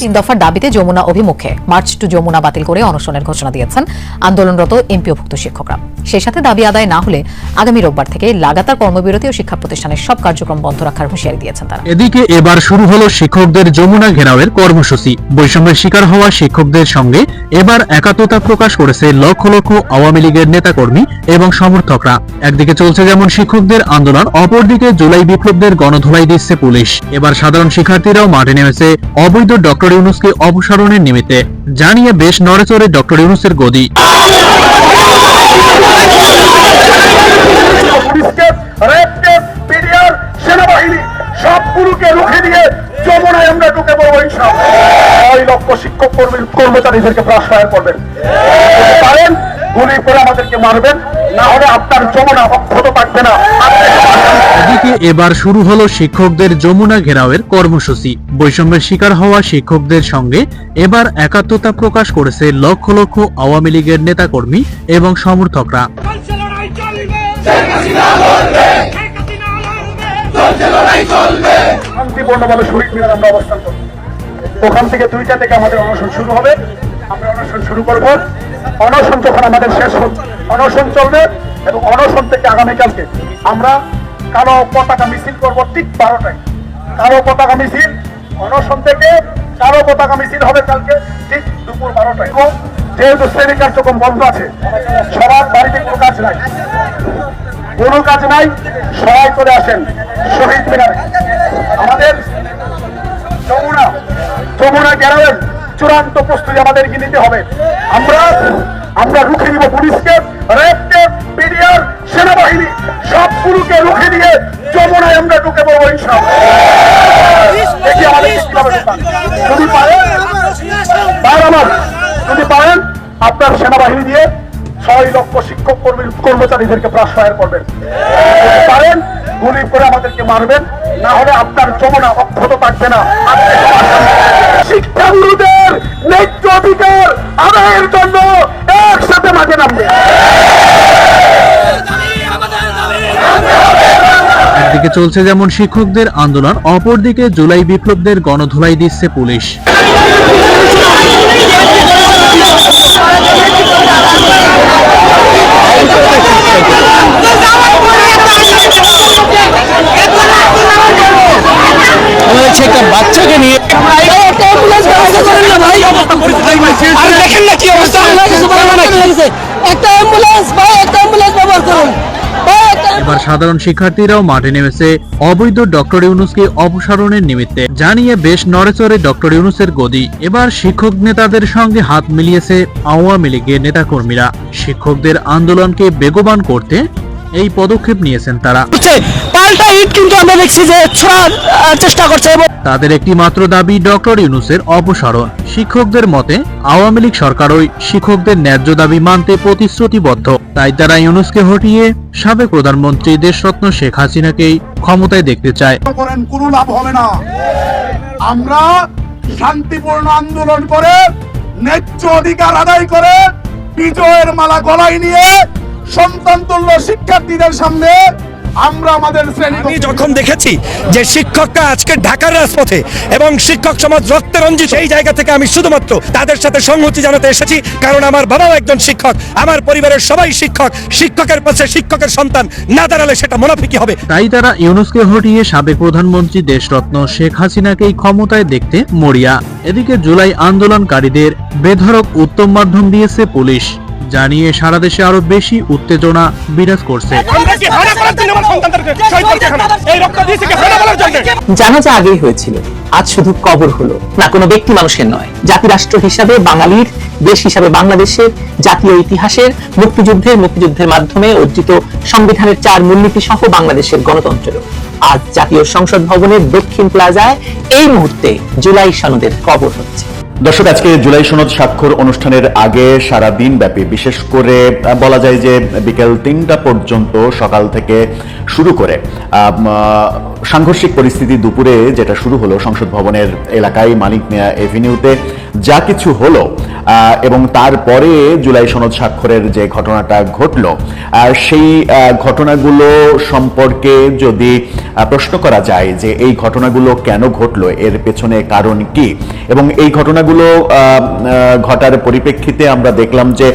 তিন দফার দাবিতে যমুনা অভিমুখে মার্চ টু যমুনা বাতিল করে অনশনের ঘোষণা দিয়েছেন আন্দোলনরত এমপিওভুক্ত শিক্ষকরা। সেই সাথে দাবি আদায় না হলে আগামী রোববার থেকে লাগাতার কর্মবিরতি ও শিক্ষা প্রতিষ্ঠানের সব কার্যক্রম বন্ধ রাখার হুঁশিয়ারি দিয়েছেন তারা। এদিকে এবার শুরু হলো শিক্ষকদের যমুনা ঘেরাওয়ের কর্মসূচি। বৈষম্যের শিকার হওয়া শিক্ষকদের সঙ্গে এবার একাত্মতা প্রকাশ করেছে লক্ষ লক্ষ আওয়ামী লীগের নেতাকর্মী এবং সমর্থকরা। একদিকে চলছে যেমন শিক্ষকদের আন্দোলন, অপরদিকে জুলাই বিপ্লবদের গণধোলাই দিচ্ছে পুলিশ। এবার সাধারণ শিক্ষার্থীরাও মাঠে নেমেছে। অবৈধ ডক্টর ইউনুসকে অপসারণের নিমিত্তে জানিয়ে বেশ নড়েচড়ে ডক্টর ইউনুসের গদি। আমরা ঢুকে পড়ব ইনশাআল্লাহ। ছয় লক্ষ শিক্ষক কর্মী কর্মচারীদেরকে প্রাশ্রয় করবেন। গুলি করে আমাদেরকে মারবেন না হলে আপনার যমুনা অক্ষত থাকবে না। এদিকে এবার শুরু হলো শিক্ষকদের যমুনা ঘেরাওয়ের কর্মসূচি। বৈষম্যের শিকার হওয়া শিক্ষকদের সঙ্গে এবার একাত্মতা প্রকাশ করেছে লক্ষ লক্ষ আওয়ামী লীগের নেতাকর্মী এবং সমর্থকরা। শান্তিপূর্ণভাবে শহীদ মিনার আমরা অবস্থান করব ওখান থেকে দুইটা থেকে আমাদের অনশন শুরু হবে। আমরা অনশন শুরু করব। অনশন যখন আমাদের শেষ অনশন চলবে এবং অনশন থেকে আগামীকালকে আমরা কালো পতাকা মিছিল করব ঠিক বারোটায়। কালো পতাকা মিছিল, অনশন থেকে কালো পতাকা মিছিল হবে কালকে ঠিক দুপুর বারোটায়। যেহেতু শ্রেণি কার্যক্রম বন্ধ আছে, সবার বাড়িতে কোনো কাজ নাই। কোনো কাজ নাই, সবাই করে আসেন শহীদ মিনারে। আমাদের যমুনা গ্যারামের চূড়ান্ত প্রস্তুতি আমাদেরকে নিতে হবে। আমরা আমরা রুখে দিব পুলিশকে র্যাবকে পিডিআর সেনাবাহিনী, সবগুলোকে রুখে দিয়ে যমুনায় আমরা ঢুকে পড়ব ইনশাআল্লাহ। দেখি আমাদের যদি পারেন তার আমার, যদি পারেন, আপনার সেনাবাহিনী দিয়ে ছয় লক্ষ শিক্ষক কর্মী, কর্মচারীদেরকে প্রাশ্রয়ের করবেন। পারেন, গুলি করে আমাদেরকে মারবেন, না হলে আপনার যমুনা অক্ষত থাকবে না। শিক্ষাগুরুদের ন্যায্য অধিকার আদায়ের জন্য একসাথে মাঠে নামবে। একদিকে চলছে যেমন শিক্ষকদের আন্দোলন, অপরদিকে জুলাই বিপ্লবদের গণধোলাই দিচ্ছে পুলিশ হয়েছে একটা বাচ্চাকে নিয়ে আর দেখেন না কি অবস্থা একটা অ্যাম্বুলেন্স ভাই একটা অ্যাম্বুলেন্স ব্যবহার করুন। এবার সাধারণ শিক্ষার্থীরাও মাঠে নেমেছে অবৈধ ডক্টর ইউনুসকে অপসারণের নিমিত্তে। জানিয়ে বেশ নড়েচড়ে ডক্টর ইউনুসের গদি। এবার শিক্ষক নেতাদের সঙ্গে হাত মিলিয়েছে আওয়ামী লীগের নেতাকর্মীরা। শিক্ষকদের আন্দোলনকে বেগবান করতে এই পদক্ষেপ নিয়েছেন তারা। পাল্টা ইট কিন্তু আমরা দেখছি যে ছোড়ার চেষ্টা করছে এবং তাদের একটি মাত্র দাবি ডক্টর ইউনুসের অপসারণ। শিক্ষকদের মতে আওয়ামী লীগ সরকারই শিক্ষকদের ন্যায্য দাবি মানতে প্রতিশ্রুতিবদ্ধ। তাই তারা ইউনুসকে হটিয়ে সাবেক প্রধানমন্ত্রী দেশরত্ন শেখ হাসিনাকেই ক্ষমতায় দেখতে চায়। করেন কোনো লাভ হবে না। আমরা শান্তিপূর্ণ আন্দোলন করে ন্যায্য অধিকার আদায় করে বিজয়ের মালা গলায় নিয়ে সন্তান তুল্য শিক্ষার্থীদের সামনে আমরা আমাদের শ্রেণি যখন দেখেছি যে শিক্ষকরা আজকে ঢাকার রাজপথে এবং শিক্ষক সমাজ রক্তে রঞ্জিত এই জায়গা থেকে আমি শুধুমাত্র তাদের সাথে সংহতি জানাতে এসেছি কারণ আমার বাবাও একজন শিক্ষক আমার পরিবারের সবাই শিক্ষক শিক্ষকের পাশে শিক্ষকের সন্তান না দাঁড়ালে সেটা মুনাফিকি হবে। তাই তারা ইউনুসকে হটিয়ে সাবেক প্রধানমন্ত্রী দেশরত্ন শেখ হাসিনাকেই ক্ষমতায় দেখতে মরিয়া। এদিকে জুলাই আন্দোলনকারীদের বেধড়ক উত্তম মাধ্যম দিয়েছে পুলিশ। জানিয়ে সারা দেশে আরও বেশি উত্তেজনা বিরাজ করছে। জন্য জানাজা আগেই হয়েছিল আজ শুধু কবর হলো। না কোনো ব্যক্তি মানুষের নয় জাতি রাষ্ট্র হিসাবে বাঙালির দেশ হিসাবে বাংলাদেশের জাতীয় ইতিহাসের মুক্তিযুদ্ধের মুক্তিযুদ্ধের মাধ্যমে অর্জিত সংবিধানের চার মূলনীতি সহ বাংলাদেশের গণতন্ত্রের আজ জাতীয় সংসদ ভবনের দক্ষিণ প্লাজায় এই মুহূর্তে জুলাই সনদের কবর হচ্ছে। দর্শক, আজকে জুলাই সনদ স্বাক্ষর অনুষ্ঠানের আগে সারা দিন ব্যাপী, বিশেষ করে বলা যায় যে বিকেল তিনটা পর্যন্ত সকাল থেকে শুরু করে সাংঘর্ষিক পরিস্থিতি দুপুরে যেটা শুরু হলো সংসদ ভবনের এলাকায় মানিক মিয়া এভিনিউতে যা কিছু হলো এবং তারপরে জুলাই সনদ স্বাক্ষরের যে ঘটনাটা ঘটলো সেই ঘটনাগুলো সম্পর্কে যদি প্রশ্ন করা যায় যে এই ঘটনাগুলো কেন ঘটলো, এর পেছনে কারণ কি? এবং এই ঘটনাগুলো ঘটার পরিপ্রেক্ষিতে আমরা দেখলাম যে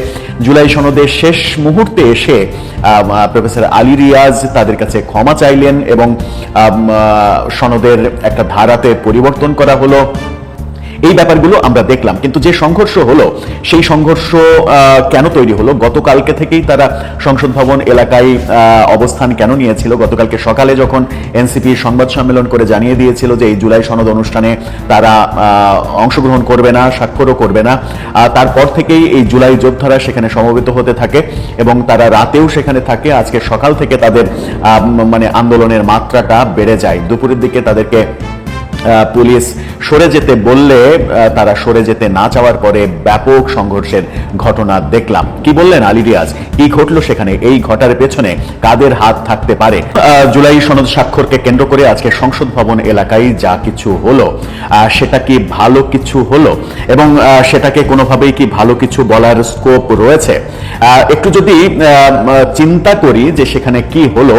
জুলাই সনদের শেষ মুহূর্তে এসে প্রফেসর আলী রিয়াজ তাদের কাছে ক্ষমা চাইলেন এবং সনদের একটা ধারাতে পরিবর্তন করা হলো। এই ব্যাপারগুলো আমরা দেখলাম। কিন্তু যে সংঘর্ষ হলো, সেই সংঘর্ষ কেন তৈরি হলো? গতকালকে থেকেই তারা সংসদ ভবন এলাকায় অবস্থান কেন নিয়েছিল? গতকালকে সকালে যখন এনসিপি সংবাদ সম্মেলন করে জানিয়ে দিয়েছিল যে এই জুলাই সনদ অনুষ্ঠানে তারা অংশগ্রহণ করবে না, স্বাক্ষরও করবে না তারপর থেকেই এই জুলাই যোদ্ধারা সেখানে সমবেত হতে থাকে এবং তারা রাতেও সেখানে থাকে। আজকে সকাল থেকে তাদের মানে আন্দোলনের মাত্রাটা বেড়ে যায়। দুপুরের দিকে তাদেরকে পুলিশ সরে যেতে বললে তারা সরে যেতে না চাওয়ার পরে ব্যাপক সংঘর্ষের ঘটনা দেখলাম। কি বললেন আলী রিয়াজ? কি ঘটলো সেখানে? এই ঘটার পেছনে কাদের হাত থাকতে পারে? জুলাই সনদ স্বাক্ষরকে কেন্দ্র করে আজকে সংসদ ভবন এলাকায় যা কিছু হলো সেটা কি ভালো কিছু হলো? এবং সেটাকে কোনোভাবেই কি ভালো কিছু বলার স্কোপ রয়েছে? একটু যদি চিন্তা করি যে সেখানে কি হলো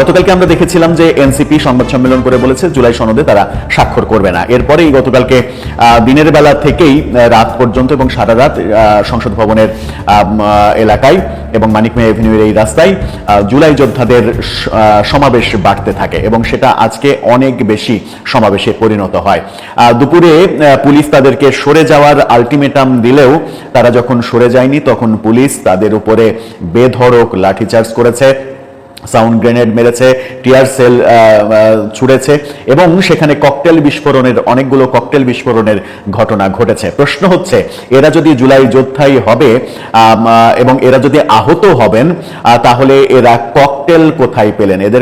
গতকালকে আমরা দেখেছিলাম যে এনসিপি সংবাদ সম্মেলন করে বলেছে, জুলাই সনদে তারা স্বাক্ষর করবে না। এরপরেই গতকালকে দিনের বেলা থেকেই রাত পর্যন্ত এবং সারা রাত সংসদ ভবনের এলাকায় এবং মানিক মে এভিনিউর এই রাস্তায় জুলাই যোদ্ধাদের সমাবেশ বাড়তে থাকে এবং সেটা আজকে অনেক বেশি সমাবেশে পরিণত হয়। দুপুরে পুলিশ তাদেরকে সরে যাওয়ার আলটিমেটাম দিলেও তারা যখন সরে যায়নি, তখন পুলিশ তাদের উপরে বেধড়ক লাঠিচার্জ করেছে। সাউন্ড গ্রেনেড মেরেছে, টিয়ার সেল ছুড়েছে এবং সেখানে ককটেল বিস্ফোরণের, অনেকগুলো ককটেল বিস্ফোরণের ঘটনা ঘটেছে। প্রশ্ন হচ্ছে, এরা যদি জুলাই যোদ্ধাই হবে এবং এরা যদি আহত হবেন তাহলে এরা ককটেল কোথায় পেলেন? এদের